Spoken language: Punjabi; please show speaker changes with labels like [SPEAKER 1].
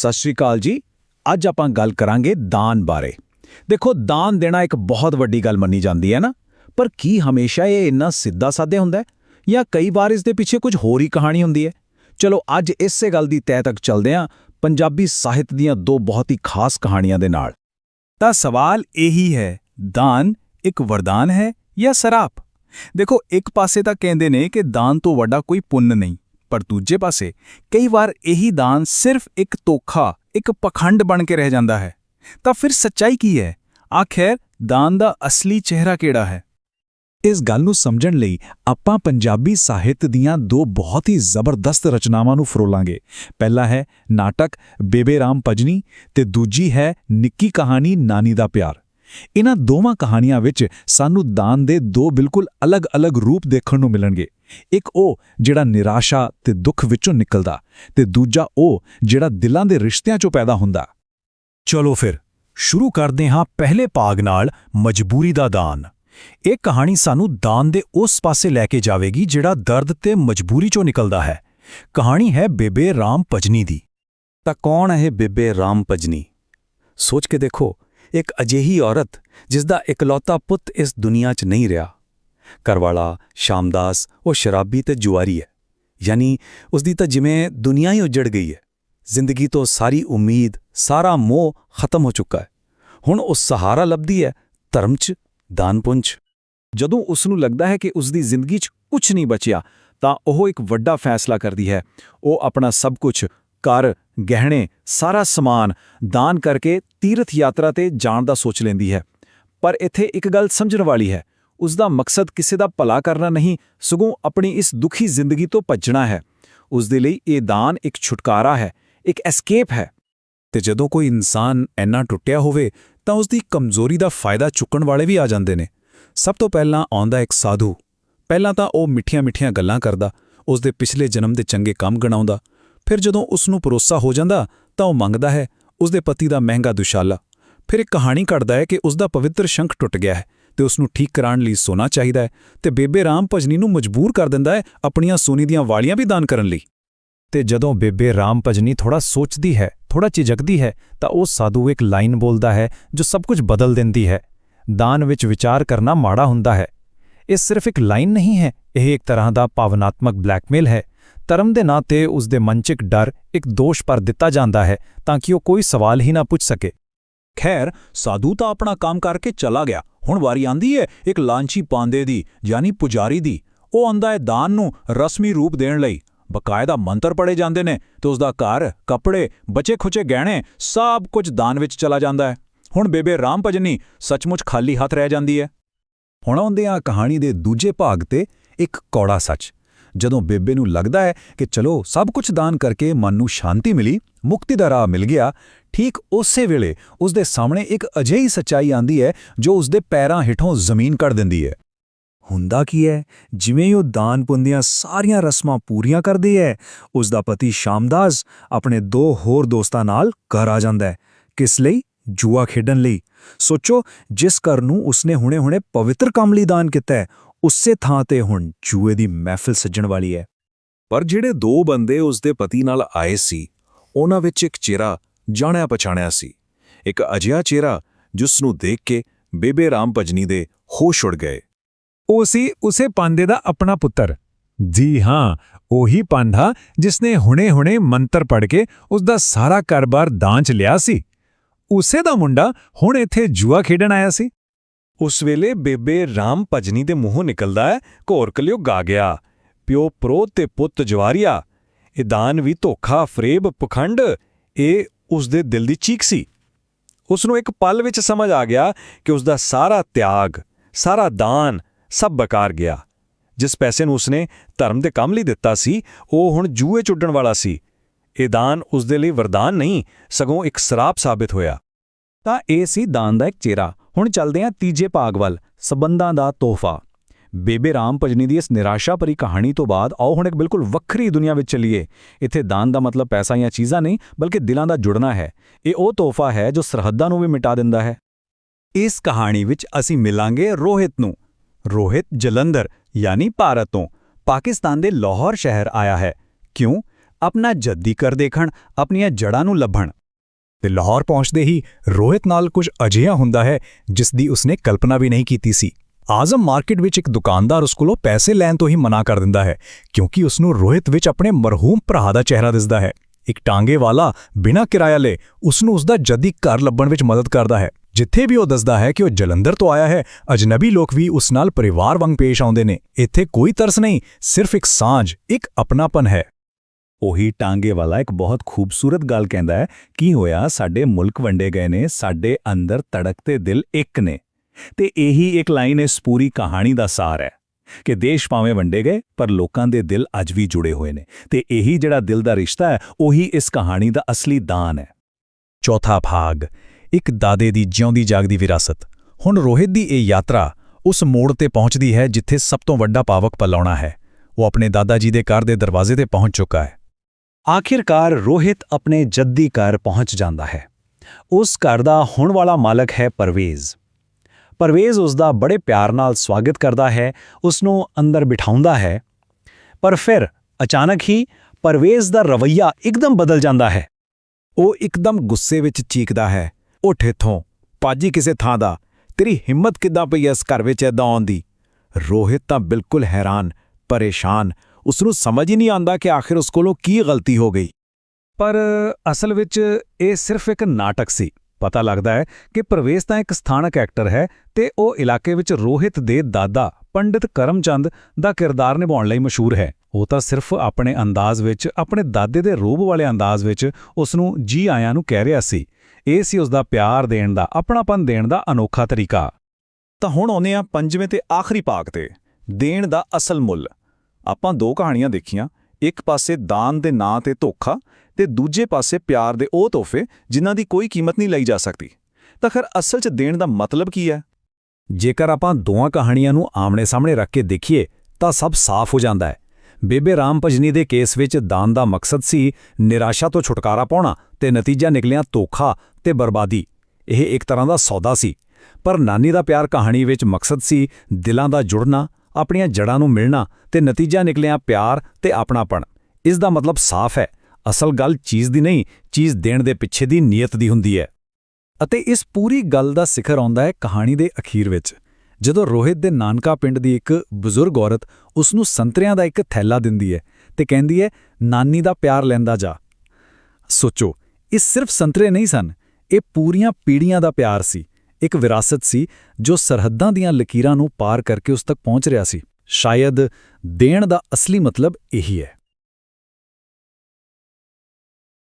[SPEAKER 1] ਸਤਿ ਸ਼੍ਰੀ ਅਕਾਲ ਜੀ। ਅੱਜ ਆਪਾਂ ਗੱਲ ਕਰਾਂਗੇ ਦਾਨ ਬਾਰੇ। ਦੇਖੋ, ਦਾਨ ਦੇਣਾ ਇੱਕ ਬਹੁਤ ਵੱਡੀ ਗੱਲ ਮੰਨੀ ਜਾਂਦੀ ਹੈ ਨਾ। ਪਰ ਕੀ ਹਮੇਸ਼ਾ ਇਹ ਇੰਨਾ ਸਿੱਧਾ ਸਾਦੇ ਹੁੰਦਾ ਜਾਂ ਕਈ ਵਾਰ ਇਸ ਦੇ ਪਿੱਛੇ ਕੁਝ ਹੋਰ ਹੀ ਕਹਾਣੀ ਹੁੰਦੀ ਹੈ? ਚਲੋ, ਅੱਜ ਇਸੇ ਗੱਲ ਦੀ ਤਹਿ ਤੱਕ ਚੱਲਦੇ ਹਾਂ, ਪੰਜਾਬੀ ਸਾਹਿਤ ਦੀਆਂ ਦੋ ਬਹੁਤ ਹੀ ਖਾਸ ਕਹਾਣੀਆਂ ਦੇ ਨਾਲ।
[SPEAKER 2] ਤਾਂ ਸਵਾਲ ਇਹੀ ਹੈ, ਦਾਨ ਇੱਕ ਵਰਦਾਨ ਹੈ ਜਾਂ ਸਰਾਪ? ਦੇਖੋ, ਇੱਕ ਪਾਸੇ ਤਾਂ ਕਹਿੰਦੇ ਨੇ ਕਿ ਦਾਨ ਤੋਂ ਵੱਡਾ ਕੋਈ ਪੁੰਨ ਨਹੀਂ। ਪਰ ਦੂਜੇ ਪਾਸੇ ਕਈ ਵਾਰ ਇਹੀ ਦਾਨ ਸਿਰਫ ਇੱਕ ਤੋਖਾ ਇੱਕ ਪਖੰਡ ਬਣ ਕੇ ਰਹਿ ਜਾਂਦਾ ਹੈ। ਤਾਂ ਫਿਰ ਸੱਚਾਈ ਕੀ ਹੈ? ਆਖਿਰ ਦਾਨ ਦਾ ਅਸਲੀ ਚਿਹਰਾ ਕਿਹੜਾ ਹੈ?
[SPEAKER 3] ਇਸ ਗੱਲ ਨੂੰ ਸਮਝਣ ਲਈ ਆਪਾਂ ਪੰਜਾਬੀ ਸਾਹਿਤ ਦੀਆਂ ਦੋ ਬਹੁਤ ਹੀ ਜ਼ਬਰਦਸਤ ਰਚਨਾਵਾਂ ਨੂੰ ਫਰੋਲਾਂਗੇ। ਪਹਿਲਾ ਹੈ ਨਾਟਕ ਬੇਬੇ ਰਾਮ ਪਜਨੀ ਤੇ ਦੂਜੀ ਹੈ ਨਿੱਕੀ ਕਹਾਣੀ ਨਾਨੀ ਦਾ ਪਿਆਰ। ਇਹਨਾਂ ਦੋਵਾਂ ਕਹਾਣੀਆਂ ਵਿੱਚ ਸਾਨੂੰ ਦਾਨ ਦੇ ਦੋ ਬਿਲਕੁਲ ਅਲੱਗ-ਅਲੱਗ ਰੂਪ ਦੇਖਣ ਨੂੰ ਮਿਲਣਗੇ। ਇੱਕ ਉਹ ਜਿਹੜਾ ਨਿਰਾਸ਼ਾ ਤੇ ਦੁੱਖ ਵਿੱਚੋਂ ਨਿਕਲਦਾ ਤੇ ਦੂਜਾ ਉਹ ਜਿਹੜਾ ਦਿਲਾਂ ਦੇ ਰਿਸ਼ਤਿਆਂ 'ਚੋਂ ਪੈਦਾ ਹੁੰਦਾ।
[SPEAKER 4] ਚਲੋ ਫਿਰ, ਸ਼ੁਰੂ ਕਰਦੇ ਹਾਂ ਪਹਿਲੇ ਭਾਗ ਨਾਲ ਮਜਬੂਰੀ ਦਾ ਦਾਨ। ਇਹ ਕਹਾਣੀ ਸਾਨੂੰ ਦਾਨ ਦੇ ਉਸ ਪਾਸੇ ਲੈ ਕੇ ਜਾਵੇਗੀ ਜਿਹੜਾ ਦਰਦ ਤੇ ਮਜਬੂਰੀ ਚੋਂ ਨਿਕਲਦਾ ਹੈ। ਕਹਾਣੀ ਹੈ ਬੇਬੇ ਰਾਮ ਭਜਨੀ ਦੀ।
[SPEAKER 5] ਤਾਂ ਕੌਣ ਹੈ ਬੇਬੇ ਰਾਮ ਭਜਨੀ ਸੋਚ ਕੇ ਦੇਖੋ ਇੱਕ ਅਜਿਹੀ ਔਰਤ ਜਿਸ ਦਾ ਇਕਲੌਤਾ ਪੁੱਤ ਇਸ ਦੁਨੀਆ 'ਚ ਨਹੀਂ ਰਿਹਾ। ਕਰਵਾਲਾ ਸ਼ਾਮਦਾਸ, ਉਹ ਸ਼ਰਾਬੀ ਤੇ ਜੁਆਰੀ ਹੈ। ਯਾਨੀ ਉਸ ਦੀ ਤਾਂ ਜਿਵੇਂ ਦੁਨੀਆ ਹੀ ਉਜੜ ਗਈ ਹੈ। ਜ਼ਿੰਦਗੀ ਤੋਂ ਸਾਰੀ ਉਮੀਦ, ਸਾਰਾ ਮੋਹ ਖਤਮ ਹੋ ਚੁੱਕਾ ਹੈ। ਹੁਣ ਉਹ ਸਹਾਰਾ ਲੱਭਦੀ ਹੈ ਧਰਮ 'ਚ, ਦਾਨ ਦਾਨਪੁੰਜ
[SPEAKER 1] ਜਦੋਂ ਉਸ ਨੂੰ ਲੱਗਦਾ ਹੈ ਕਿ ਉਸ ਦੀ ਜ਼ਿੰਦਗੀ 'ਚ ਕੁਝ ਨਹੀਂ ਬਚਿਆ, ਤਾਂ ਉਹ ਇੱਕ ਵੱਡਾ ਫੈਸਲਾ ਕਰਦੀ ਹੈ। ਉਹ ਆਪਣਾ ਸਭ ਕੁਝ ਘਰ ਗਹਿਣੇ, ਸਾਰਾ ਸਮਾਨ ਦਾਨ ਕਰਕੇ ਤੀਰਥ ਯਾਤਰਾ ਤੇ ਜਾਣ ਦਾ ਸੋਚ ਲੈਂਦੀ ਹੈ। ਪਰ ਇੱਥੇ ਇੱਕ ਗੱਲ ਸਮਝਣ ਵਾਲੀ ਹੈ ਉਸ ਦਾ ਮਕਸਦ ਕਿਸੇ ਦਾ ਭਲਾ ਕਰਨਾ ਨਹੀਂ, ਸਗੋਂ ਆਪਣੀ ਇਸ ਦੁਖੀ ਜ਼ਿੰਦਗੀ ਤੋਂ ਭੱਜਣਾ ਹੈ। ਉਸ ਦੇ ਲਈ ਇਹ ਦਾਨ ਇੱਕ ਛੁਟਕਾਰਾ ਹੈ, ਇੱਕ ਐਸਕੇਪ ਹੈ।
[SPEAKER 4] ਤੇ ਜਦੋਂ ਕੋਈ ਇਨਸਾਨ ਇੰਨਾ ਟੁੱਟਿਆ ਹੋਵੇ, ਤਾਂ ਉਸ ਦੀ ਕਮਜ਼ੋਰੀ ਦਾ ਫਾਇਦਾ ਚੁੱਕਣ ਵਾਲੇ ਵੀ ਆ ਜਾਂਦੇ ਨੇ। ਸਭ ਤੋਂ ਪਹਿਲਾਂ ਆਉਂਦਾ ਇੱਕ ਸਾਧੂ। ਪਹਿਲਾਂ ਤਾਂ ਉਹ ਮਿੱਠੀਆਂ-ਮਿੱਠੀਆਂ ਗੱਲਾਂ ਕਰਦਾ ਉਸ ਦੇ ਪਿਛਲੇ ਜਨਮ ਦੇ ਚੰਗੇ ਕੰਮ ਗਣਾਉਂਦਾ ਫਿਰ ਜਦੋਂ ਉਸ ਨੂੰ ਭਰੋਸਾ ਹੋ ਜਾਂਦਾ ਤਾਂ ਉਹ ਮੰਗਦਾ ਹੈ ਉਸ ਦੇ ਪਤੀ ਦਾ ਮਹਿੰਗਾ ਦੁਸ਼ਾਲਾ। ਫਿਰ ਇੱਕ ਕਹਾਣੀ ਕੱਢਦਾ ਹੈ ਕਿ ਉਸ ਦਾ ਪਵਿੱਤਰ ਸ਼ੰਖ ਟੁੱਟ ਗਿਆ ਹੈ ਤੇ ਉਸ ਨੂੰ ਠੀਕ ਕਰਾਉਣ ਲਈ ਸੋਨਾ ਚਾਹੀਦਾ ਹੈ ਤੇ ਬੇਬੇ ਰਾਮ ਭਜਨੀ ਨੂੰ ਮਜਬੂਰ ਕਰ ਦਿੰਦਾ ਹੈ ਆਪਣੀਆਂ ਸੋਨੀ ਦੀਆਂ ਵਾਲੀਆਂ ਵੀ ਦਾਨ ਕਰਨ ਲਈ। ਤੇ ਜਦੋਂ ਬੇਬੇ ਰਾਮ ਭਜਨੀ ਥੋੜਾ ਸੋਚਦੀ ਹੈ ਥੋੜਾ ਝਿਜਕਦੀ ਹੈ ਤਾਂ ਉਹ ਸਾਧੂ ਇੱਕ ਲਾਈਨ ਬੋਲਦਾ ਹੈ ਜੋ ਸਭ ਕੁਝ ਬਦਲ ਦਿੰਦੀ ਹੈ। ਦਾਨ ਵਿੱਚ ਵਿਚਾਰ ਕਰਨਾ ਮਾੜਾ ਹੁੰਦਾ ਹੈ। ਇਹ ਸਿਰਫ ਇੱਕ ਲਾਈਨ ਨਹੀਂ ਹੈ, ਇਹ ਇੱਕ ਤਰ੍ਹਾਂ ਦਾ ਭਾਵਨਾਤਮਕ ਬਲੈਕਮੇਲ ਹੈ ਧਰਮ ਦੇ ਨਾਂ ਤੇ ਉਸ ਦੇ ਮਨ 'ਚ ਇੱਕ ਡਰ ਇੱਕ ਦੋਸ਼ ਪਰ ਦਿੱਤਾ ਜਾਂਦਾ ਹੈ ਤਾਂ ਕਿ ਉਹ ਕੋਈ ਸਵਾਲ ਹੀ ਨਾ ਪੁੱਛ ਸਕੇ। ਖੈਰ, ਸਾਧੂ ਤਾਂ ਆਪਣਾ ਕੰਮ ਕਰਕੇ ਚਲਾ ਗਿਆ। ਹੁਣ ਵਾਰੀ ਆਂਦੀ ਹੈ ਇੱਕ ਲਾਂਚੀ ਪਾਂਦੇ ਦੀ, ਯਾਨੀ ਪੁਜਾਰੀ ਦੀ। ਉਹ ਆਂਦਾ ਹੈ ਦਾਨ ਨੂੰ ਰਸਮੀ ਰੂਪ ਦੇਣ ਲਈ। ਬਕਾਇਦਾ ਮੰਤਰ ਪੜੇ ਜਾਂਦੇ ਨੇ ਤੇ ਉਸ ਦਾ ਘਰ, ਕੱਪੜੇ ਬਚੇ ਖੁਚੇ ਗਹਿਣੇ, ਸਭ ਕੁਝ ਦਾਨ ਵਿੱਚ ਚਲਾ ਜਾਂਦਾ ਹੈ ਹੁਣ ਬੇਬੇ ਰਾਮ ਭਜਨੀ ਸੱਚਮੁੱਚ ਖਾਲੀ ਹੱਥ ਰਹਿ ਜਾਂਦੀ ਹੈ
[SPEAKER 3] ਹੁਣ ਆਉਂਦੇ ਆ ਕਹਾਣੀ ਦੇ ਦੂਜੇ ਭਾਗ ਤੇ ਇੱਕ ਕੌੜਾ ਸੱਚ। ਜਦੋਂ ਬੇਬੇ ਨੂੰ ਲੱਗਦਾ ਹੈ ਕਿ ਚਲੋ ਸਭ ਕੁਝ ਦਾਨ ਕਰਕੇ ਮਨ ਨੂੰ ਸ਼ਾਂਤੀ ਮਿਲੀ, ਮੁਕਤੀ ਦਾ ਰਾਹ ਮਿਲ ਗਿਆ, ਠੀਕ ਉਸੇ ਵੇਲੇ ਉਸ ਦੇ ਸਾਹਮਣੇ ਇੱਕ ਅਜਿਹੀ ਸੱਚਾਈ ਆਂਦੀ ਹੈ ਜੋ ਉਸ ਦੇ ਪੈਰਾਂ ਹੇਠੋਂ ਜ਼ਮੀਨ ਕੱਢ ਦਿੰਦੀ ਹੈ। ਹੁੰਦਾ ਕੀ ਹੈ? ਜਿਵੇਂ ਉਹ ਦਾਨ ਪੁੰਨ ਦੀਆਂ ਸਾਰੀਆਂ ਰਸਮਾਂ ਪੂਰੀਆਂ ਕਰਦੀ ਹੈ, ਉਸ ਦਾ ਪਤੀ ਸ਼ਾਮਦਾਸ ਆਪਣੇ ਦੋ ਹੋਰ ਦੋਸਤਾਂ ਨਾਲ ਘਰ ਆ ਜਾਂਦਾ ਹੈ, ਕਿਸ ਲਈ? ਜੂਆ ਖੇਡਣ ਲਈ। ਸੋਚੋ, ਜਿਸ ਘਰ ਨੂੰ ਉਸਨੇ ਹੁਣੇ-ਹੁਣੇ ਪਵਿੱਤਰ ਕੰਮ ਲਈ ਦਾਨ ਕੀਤਾ ਹੈ ਉਸੇ ਥਾਂ ਤੇ ਹੁਣ ਜੂਏ ਦੀ ਮਹਿਫਿਲ ਸੱਜਣ ਵਾਲੀ ਹੈ।
[SPEAKER 6] ਪਰ ਜਿਹੜੇ ਦੋ ਬੰਦੇ ਉਸ ਦੇ ਪਤੀ ਨਾਲ ਆਏ ਸੀ, ਉਹਨਾਂ ਵਿੱਚ ਇੱਕ ਚਿਹਰਾ ਜਾਣਿਆ ਪਛਾਣਿਆ ਸੀ। ਇੱਕ ਅਜਿਹਾ ਚਿਹਰਾ ਜਿਸ ਨੂੰ ਦੇਖ ਕੇ ਬੇਬੇ ਰਾਮ ਭਜਨੀ ਦੇ ਹੋਸ਼ ਉੜ ਗਏ।
[SPEAKER 4] ਉਹ ਸੀ ਉਸੇ ਪਾਂਡੇ ਦਾ ਆਪਣਾ ਪੁੱਤਰ। ਜੀ ਹਾਂ, ਉਹੀ ਪਾਂਡਾ ਜਿਸਨੇ ਹੁਣੇ-ਹੁਣੇ ਮੰਤਰ ਪੜ੍ਹ ਕੇ ਉਸ ਦਾ ਸਾਰਾ ਕਾਰੋਬਾਰ ਦਾਨ ਚ ਲਿਆ ਸੀ। ਉਸੇ ਦਾ ਮੁੰਡਾ ਹੁਣ ਇੱਥੇ ਜੂਆ ਖੇਡਣ ਆਇਆ ਸੀ।
[SPEAKER 5] ਉਸ ਵੇਲੇ ਬੇਬੇ ਰਾਮ ਭਜਨੀ ਦੇ ਮੂੰਹੋਂ ਨਿਕਲਦਾ ਹੈ, ਘੋਰ ਕਲਿਓ ਗਾ ਗਿਆ। ਪਿਓ ਪ੍ਰੋਤ ਤੇ ਪੁੱਤ ਜਵਾਰੀਆ, ਇਹ ਦਾਨ ਵੀ ਧੋਖਾ, ਫਰੇਬ, ਪਖੰਡ, ਇਹ ਉਸ ਦੇ ਦਿਲ ਦੀ ਚੀਕ ਸੀ। ਉਸ ਨੂੰ ਇੱਕ ਪਲ ਵਿੱਚ ਸਮਝ ਆ ਗਿਆ ਕਿ ਉਸ ਦਾ ਸਾਰਾ ਤਿਆਗ, ਸਾਰਾ ਦਾਨ ਸਭ ਬਕਾਰ ਗਿਆ। ਜਿਸ ਪੈਸੇ ਨੂੰ ਉਸਨੇ ਧਰਮ ਦੇ ਕੰਮ ਲਈ ਦਿੱਤਾ ਸੀ, ਉਹ ਹੁਣ ਜੂਏ ਚੁੱਡਣ ਵਾਲਾ ਸੀ। ਇਹ ਦਾਨ ਉਸ ਦੇ ਲਈ ਵਰਦਾਨ ਨਹੀਂ, ਸਗੋਂ ਇੱਕ ਸਰਾਪ ਸਾਬਿਤ ਹੋਇਆ।
[SPEAKER 1] ਤਾਂ ਇਹ ਸੀ ਦਾਨ ਦਾ ਇੱਕ ਚਿਹਰਾ। ਹੁਣ ਚੱਲਦੇ ਹਾਂ ਤੀਜੇ ਭਾਗ ਵੱਲ, ਸਬੰਧਾਂ ਦਾ ਤੋਹਫਾ। ਬੇਬੇ ਰਾਮ ਭਜਨੀ ਦੀ ਇਸ ਨਿਰਾਸ਼ਾ ਭਰੀ ਕਹਾਣੀ ਤੋਂ ਬਾਅਦ, ਆਓ ਹੁਣ ਇੱਕ ਬਿਲਕੁਲ ਵੱਖਰੀ ਦੁਨੀਆ ਵਿੱਚ ਚੱਲੀਏ। ਇੱਥੇ ਦਾਨ ਦਾ ਮਤਲਬ ਪੈਸਾ ਜਾਂ ਚੀਜ਼ਾਂ ਨਹੀਂ, ਬਲਕਿ ਦਿਲਾਂ ਦਾ ਜੁੜਨਾ ਹੈ। ਇਹ ਉਹ ਤੋਹਫਾ ਹੈ ਜੋ ਸਰਹੱਦਾਂ ਨੂੰ ਵੀ ਮਿਟਾ ਦਿੰਦਾ ਹੈ।
[SPEAKER 4] ਇਸ ਕਹਾਣੀ ਵਿੱਚ ਅਸੀਂ ਮਿਲਾਂਗੇ ਰੋਹਿਤ ਨੂੰ। ਰੋਹਿਤ ਜਲੰਧਰ, ਯਾਨੀ ਭਾਰਤ ਤੋਂ, ਪਾਕਿਸਤਾਨ ਦੇ ਲਾਹੌਰ ਸ਼ਹਿਰ ਆਇਆ ਹੈ। ਕਿਉਂ?
[SPEAKER 3] ਆਪਣਾ ਜੱਦੀ ਕਰ ਦੇਖਣ, ਆਪਣੀਆਂ ਜੜ੍ਹਾਂ ਨੂੰ ਲੱਭਣ।
[SPEAKER 2] ਤੇ ਲਾਹੌਰ ਪਹੁੰਚਦੇ ਹੀ ਰੋਹਿਤ ਨਾਲ ਕੁਝ ਅਜਿਹਾ ਹੁੰਦਾ ਹੈ ਜਿਸ ਦੀ ਉਸਨੇ ਕਲਪਨਾ ਵੀ ਨਹੀਂ ਕੀਤੀ ਸੀ। ਆਜ਼ਮ ਮਾਰਕੀਟ ਵਿੱਚ ਇੱਕ ਦੁਕਾਨਦਾਰ ਉਸ ਕੋਲੋਂ ਪੈਸੇ ਲੈਣ ਤੋਂ ਹੀ ਮਨਾ ਕਰ ਦਿੰਦਾ ਹੈ, ਕਿਉਂਕਿ ਉਸ ਨੂੰ ਰੋਹਿਤ ਵਿੱਚ ਆਪਣੇ ਮਰਹੂਮ ਭਰਾ ਦਾ ਚਿਹਰਾ ਦਿਸਦਾ ਹੈ। ਇੱਕ ਟਾਂਗੇ ਵਾਲਾ ਬਿਨਾਂ ਕਿਰਾਇਆ ਲਏ ਉਸ ਨੂੰ ਉਸ ਦਾ ਜੱਦੀ ਘਰ ਲੱਭਣ ਵਿੱਚ ਮਦਦ ਕਰਦਾ ਹੈ। ਜਿੱਥੇ ਵੀ ਉਹ ਦੱਸਦਾ ਹੈ ਕਿ ਉਹ ਜਲੰਧਰ ਤੋਂ ਆਇਆ ਹੈ, ਅਜਨਬੀ ਲੋਕ ਵੀ ਉਸ ਨਾਲ ਪਰਿਵਾਰ ਵਾਂਗ ਪੇਸ਼ ਆਉਂਦੇ ਨੇ। ਇੱਥੇ ਕੋਈ ਤਰਸ ਨਹੀਂ, ਸਿਰਫ ਇੱਕ ਸਾਂਝ, ਇੱਕ ਆਪਣਾਪਨ ਹੈ।
[SPEAKER 3] ਉਹੀ ਟਾਂਗੇ ਵਾਲਾ ਇੱਕ ਬਹੁਤ ਖੂਬਸੂਰਤ ਗੱਲ ਕਹਿੰਦਾ ਹੈ, ਕੀ ਹੋਇਆ? ਸਾਡੇ ਮੁਲਕ ਵੰਡੇ ਗਏ ਨੇ, ਸਾਡੇ ਅੰਦਰ ਤੜਕਤੇ ਦਿਲ ਇੱਕ ਨੇ। ਤੇ ਇਹੀ ਇੱਕ ਲਾਈਨ ਇਸ ਪੂਰੀ ਕਹਾਣੀ ਦਾ ਸਾਰ ਹੈ ਕਿ ਦੇਸ਼ ਭਾਵੇਂ ਵੰਡੇ ਗਏ, ਪਰ ਲੋਕਾਂ ਦੇ ਦਿਲ ਅੱਜ ਵੀ ਜੁੜੇ ਹੋਏ ਨੇ। ਤੇ ਇਹੀ ਜਿਹੜਾ ਦਿਲ ਦਾ ਰਿਸ਼ਤਾ ਹੈ, ਉਹੀ ਇਸ ਕਹਾਣੀ ਦਾ ਅਸਲੀ ਦਾਨ ਹੈ।
[SPEAKER 2] ਚੌਥਾ ਭਾਗ, ਇੱਕ ਦਾਦੇ ਦੀ ਜਿਉਂਦੀ ਜਾਗਦੀ ਵਿਰਾਸਤ। ਹੁਣ ਰੋਹਿਤ ਦੀ ਇਹ ਯਾਤਰਾ ਉਸ ਮੋੜ ਤੇ ਪਹੁੰਚਦੀ ਹੈ, ਜਿੱਥੇ ਸਭ ਤੋਂ ਵੱਡਾ ਪਾਵਕ ਪਲਾਉਣਾ ਹੈ। ਉਹ ਆਪਣੇ ਦਾਦਾ ਜੀ ਦੇ ਘਰ ਦੇ ਦਰਵਾਜ਼ੇ ਤੇ ਪਹੁੰਚ ਚੁੱਕਾ ਹੈ।
[SPEAKER 1] ਆਖਿਰਕਾਰ ਰੋਹਿਤ ਆਪਣੇ ਜੱਦੀ ਘਰ ਪਹੁੰਚ ਜਾਂਦਾ ਹੈ। ਉਸ ਘਰ ਦਾ ਹੁਣ ਵਾਲਾ ਮਾਲਕ ਹੈ ਪਰਵੇਜ਼। ਪਰਵੇਜ਼ ਉਸ ਦਾ ਬੜੇ ਪਿਆਰ ਨਾਲ ਸਵਾਗਤ ਕਰਦਾ ਹੈ, ਉਸ ਨੂੰ ਅੰਦਰ ਬਿਠਾਉਂਦਾ ਹੈ। ਪਰ ਫਿਰ ਅਚਾਨਕ ਹੀ ਪਰਵੇਜ਼ ਦਾ ਰਵੱਈਆ ਇੱਕਦਮ ਬਦਲ ਜਾਂਦਾ ਹੈ।
[SPEAKER 3] ਉਹ ਇੱਕਦਮ ਗੁੱਸੇ ਵਿੱਚ ਚੀਕਦਾ ਹੈ। ਉੱਠ ਇੱਥੋਂ ਪਾਜੀ ਕਿਸੇ ਥਾਂ ਦਾ। ਤੇਰੀ ਹਿੰਮਤ ਕਿੱਦਾਂ ਪਈ ਇਸ ਘਰ ਵਿੱਚ ਏਦਾਂ ਆਉਣ ਦੀ? ਰੋਹਿਤ ਤਾਂ ਬਿਲਕੁਲ ਹੈਰਾਨ, ਪਰੇਸ਼ਾਨ ਉਸ ਨੂੰ ਸਮਝ ਹੀ ਨਹੀਂ ਆਉਂਦਾ ਕਿ ਆਖਿਰ ਉਸ ਕੋਲੋਂ ਕੀ ਗਲਤੀ ਹੋ ਗਈ।
[SPEAKER 1] ਪਰ ਅਸਲ ਵਿੱਚ ਇਹ ਸਿਰਫ ਇੱਕ ਨਾਟਕ ਸੀ। ਪਤਾ ਲੱਗਦਾ ਹੈ ਕਿ ਪ੍ਰਵੇਸ਼ ਤਾਂ ਇੱਕ ਸਥਾਨਕ ਐਕਟਰ ਹੈ ਤੇ ਉਹ ਇਲਾਕੇ ਵਿੱਚ ਰੋਹਿਤ ਦੇ ਦਾਦਾ ਪੰਡਿਤ ਕਰਮਚੰਦ ਦਾ ਕਿਰਦਾਰ ਨਿਭਾਉਣ ਲਈ ਮਸ਼ਹੂਰ ਹੈ। ਉਹ ਤਾਂ ਸਿਰਫ ਆਪਣੇ ਅੰਦਾਜ਼ ਵਿੱਚ, ਆਪਣੇ ਦਾਦੇ ਦੇ ਰੂਪ ਵਾਲੇ ਅੰਦਾਜ਼ ਵਿੱਚ ਉਸ ਨੂੰ ਜੀ ਆਇਆਂ ਨੂੰ ਕਹਿ ਰਿਹਾ ਸੀ। ਇਹ ਸੀ ਉਸ ਦਾ ਪਿਆਰ ਦੇਣ ਦਾ, ਆਪਣਾਪਨ ਦੇਣ ਦਾ ਅਨੋਖਾ ਤਰੀਕਾ।
[SPEAKER 3] ਤਾਂ ਹੁਣ ਆਉਂਦੇ ਆ ਪੰਜਵੇਂ ਤੇ ਆਖਰੀ ਭਾਗ ਤੇ। ਦੇਣ ਦਾ ਅਸਲ ਮੁੱਲ। ਆਪਾਂ ਦੋ ਕਹਾਣੀਆਂ ਦੇਖੀਆਂ, ਇੱਕ ਪਾਸੇ ਦਾਨ ਦੇ ਨਾਂ ਤੇ ਧੋਖਾ ਤੇ ਦੂਜੇ ਪਾਸੇ ਪਿਆਰ ਦੇ ਉਹ ਤੋਹਫੇ ਜਿਨ੍ਹਾਂ ਦੀ ਕੋਈ ਕੀਮਤ ਨਹੀਂ ਲਈ ਜਾ ਸਕਦੀ। ਤਾਂ ਖਰ ਅਸਲ 'ਚ ਦੇਣ ਦਾ ਮਤਲਬ ਕੀ ਹੈ?
[SPEAKER 4] ਜੇਕਰ ਆਪਾਂ ਦੋਵਾਂ ਕਹਾਣੀਆਂ ਨੂੰ ਆਮਣੇ-ਸਾਹਮਣੇ ਰੱਖ ਕੇ ਦੇਖੀਏ, ਤਾਂ ਸਭ ਸਾਫ਼ ਹੋ ਜਾਂਦਾ ਹੈ। ਬੇਬੇ ਰਾਮ ਭਜਨੀ ਦੇ ਕੇਸ ਵਿੱਚ ਦਾਨ ਦਾ ਮਕਸਦ ਸੀ ਨਿਰਾਸ਼ਾ ਤੋਂ ਛੁਟਕਾਰਾ ਪਾਉਣਾ ਤੇ ਨਤੀਜਾ ਨਿਕਲਿਆ ਧੋਖਾ ਤੇ ਬਰਬਾਦੀ। ਇਹ ਇੱਕ ਤਰ੍ਹਾਂ ਦਾ ਸੌਦਾ ਸੀ। ਪਰ ਨਾਨੀ ਦਾ ਪਿਆਰ ਕਹਾਣੀ ਵਿੱਚ ਮਕਸਦ ਸੀ ਦਿਲਾਂ ਦਾ ਜੁੜਨਾ ਆਪਣੀਆਂ ਜੜ੍ਹਾਂ ਨੂੰ ਮਿਲਣਾ ਤੇ ਨਤੀਜਾ ਨਿਕਲਿਆ ਪਿਆਰ ਤੇ ਆਪਣਾਪਣ। ਇਸ ਦਾ ਮਤਲਬ ਸਾਫ਼ ਹੈ। ਅਸਲ ਗੱਲ ਚੀਜ਼ ਦੀ ਨਹੀਂ, ਚੀਜ਼ ਦੇਣ ਦੇ ਪਿੱਛੇ ਦੀ ਨੀਅਤ ਦੀ ਹੁੰਦੀ ਹੈ। ਅਤੇ ਇਸ ਪੂਰੀ ਗੱਲ ਦਾ ਸਿਖਰ ਆਉਂਦਾ ਹੈ ਕਹਾਣੀ ਦੇ ਅਖੀਰ ਵਿੱਚ। ਜਦੋਂ ਰੋਹਿਤ ਦੇ ਨਾਨਕਾ ਪਿੰਡ ਦੀ ਇੱਕ ਬਜ਼ੁਰਗ ਔਰਤ ਉਸ ਨੂੰ ਸੰਤਰਿਆਂ ਦਾ ਇੱਕ ਥੈਲਾ ਦਿੰਦੀ ਹੈ ਤੇ ਕਹਿੰਦੀ ਹੈ, ਨਾਨੀ ਦਾ ਪਿਆਰ ਲੈਂਦਾ ਜਾ। ਸੋਚੋ, ਇਹ ਸਿਰਫ ਸੰਤਰੇ ਨਹੀਂ ਸਨ, ਇਹ ਪੂਰੀਆਂ ਪੀੜ੍ਹੀਆਂ ਦਾ ਪਿਆਰ ਸੀ। ਇੱਕ ਵਿਰਾਸਤ ਸੀ ਜੋ ਸਰਹੱਦਾਂ ਦੀਆਂ ਲਕੀਰਾਂ ਨੂੰ ਪਾਰ ਕਰਕੇ ਉਸ ਤੱਕ ਪਹੁੰਚ ਰਿਹਾ ਸੀ। ਸ਼ਾਇਦ ਦੇਣ ਦਾ ਅਸਲੀ ਮਤਲਬ ਇਹੀ ਹੈ।